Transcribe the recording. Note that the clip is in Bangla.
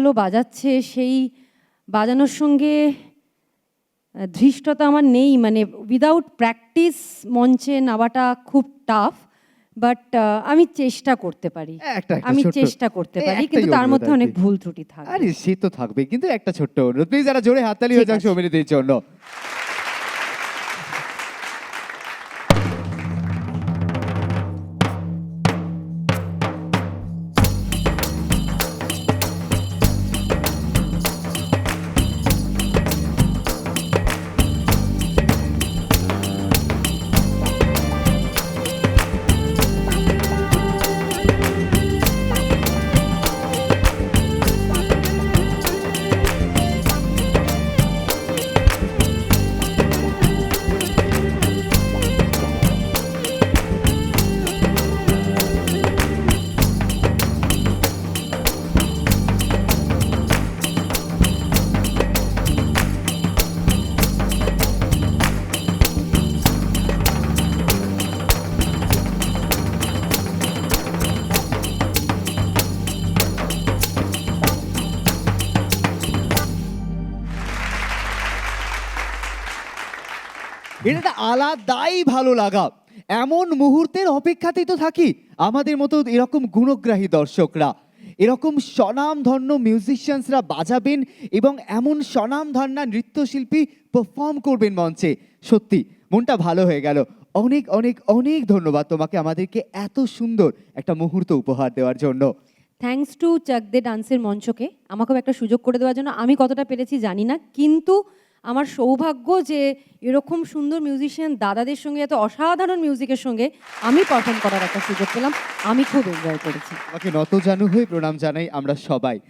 ভালো বাজাচ্ছে সেই বাজানোর সঙ্গে ধৃষ্টতা আমার নেই। মানে উইদাউট প্র্যাকটিস মঞ্চে নামাটা খুব টাফ বাট আমি চেষ্টা করতে পারি। আমি চেষ্টা করতে পারি কিন্তু তার মধ্যে অনেক ভুল ত্রুটি থাকে। আরে সে তো থাকবে কিন্তু একটা ছোট্ট অনুরোধ। প্লিজ যারা জোরে হাততালি হয়ে যাক সৌমিনীদের জন্য। এটা একটা আলাদাই ভালো লাগা। এমন মুহূর্তের অপেক্ষাতেই তো থাকি। আমাদের মতো এরকম গুণগ্রাহী দর্শকরা, এরকম স্বনামধন্য মিউজিশিয়ানসরা বাজাবেন এবং এমন স্বনামধন্যা নৃত্যশিল্পী পারফর্ম করবেন মঞ্চে। সত্যি, মনটা ভালো হয়ে গেল। অনেক অনেক অনেক ধন্যবাদ তোমাকে আমাদেরকে এত সুন্দর একটা মুহূর্ত উপহার দেওয়ার জন্য। থ্যাঙ্কস টু চাকদে ডান্সের মঞ্চকে, আমাকেও একটা সুযোগ করে দেওয়ার জন্য। আমি কতটা পেরেছি জানি না, কিন্তু আমার সৌভাগ্য যে এরকম সুন্দর মিউজিশিয়ান দাদাদের সঙ্গে, এত অসাধারণ মিউজিকের সঙ্গে আমি পারফর্ম করার একটা সুযোগ পেলাম। আমি খুব এনজয় করেছি। আমাকে নত জানু হয়ে প্রণাম জানাই আমরা সবাই।